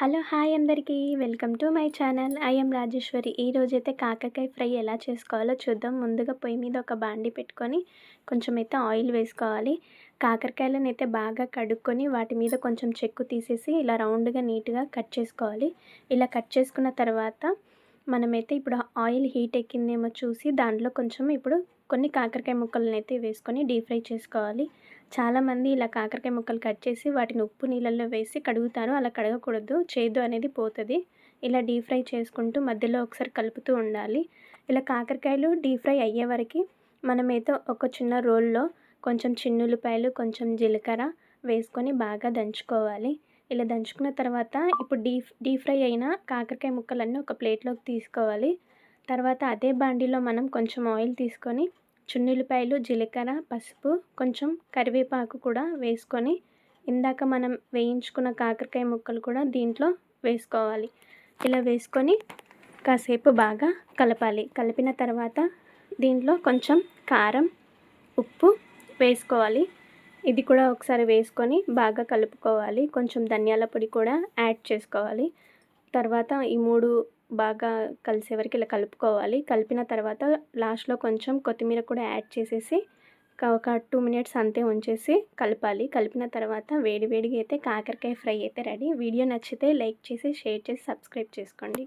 Hello hi అందరికీ. Welcome to my channel. I'm Rajeshwari. ఈరోజైతే కాకరకాయ ఫ్రై ఎలా చేసుకోవాలో చూద్దాం. ముందుగా పొయ్యి మీద ఒక బాండి పెట్టుకొని కొంచెం అయితే ఆయిల్ వేసుకోవాలి. కాకరకాయలను అయితే బాగా కడుక్కొని వాటి మీద కొంచెం చెక్కు తీసేసి ఇలా రౌండ్గా నీట్గా కట్ చేసుకోవాలి. ఇలా కట్ చేసుకున్న తర్వాత మనమైతే ఇప్పుడు ఆయిల్ హీట్ ఎక్కిందేమో చూసి దాంట్లో కొంచెం ఇప్పుడు కొన్ని కాకరకాయ ముక్కలను అయితే వేసుకొని డీప్ ఫ్రై చేసుకోవాలి. చాలామంది ఇలా కాకరకాయ ముక్కలు కట్ చేసి వాటిని ఉప్పు నీళ్ళల్లో వేసి కడుగుతారు. అలా కడగకూడదు. చేదు అనేది పోతుంది. ఇలా డీప్ ఫ్రై చేసుకుంటూ మధ్యలో ఒకసారి కలుపుతూ ఉండాలి. ఇలా కాకరకాయలు డీప్ ఫ్రై అయ్యే వరకు మనమైతే ఒక చిన్న రోల్లో కొంచెం చిన్నులపాయలు కొంచెం జీలకర్ర వేసుకొని బాగా దంచుకోవాలి. ఇలా దంచుకున్న తర్వాత ఇప్పుడు డీప్ డీప్ ఫ్రై అయిన కాకరకాయ ముక్కలన్నీ ఒక ప్లేట్లోకి తీసుకోవాలి. తర్వాత అదే బాండీలో మనం కొంచెం ఆయిల్ తీసుకొని చున్నులపాయలు జీలకర్ర పసుపు కొంచెం కరివేపాకు కూడా వేసుకొని ఇందాక మనం వేయించుకున్న కాకరకాయ ముక్కలు కూడా దీంట్లో వేసుకోవాలి. ఇలా వేసుకొని కాసేపు బాగా కలపాలి. కలిపిన తర్వాత దీంట్లో కొంచెం కారం ఉప్పు వేసుకోవాలి. ఇది కూడా ఒకసారి వేసుకొని బాగా కలుపుకోవాలి. కొంచెం ధనియాల పొడి కూడా యాడ్ చేసుకోవాలి. తర్వాత ఈ మూడు బాగా కలిసే వరకు ఇలా కలుపుకోవాలి. కలిపిన తర్వాత లాస్ట్లో కొంచెం కొత్తిమీర కూడా యాడ్ చేసేసి ఒక టూ మినిట్స్ అంతే ఉంచేసి కలపాలి. కలిపిన తర్వాత వేడి వేడిగా అయితే కాకరకాయ ఫ్రై అయితే రెడీ. వీడియో నచ్చితే లైక్ చేసి షేర్ చేసి సబ్స్క్రైబ్ చేసుకోండి.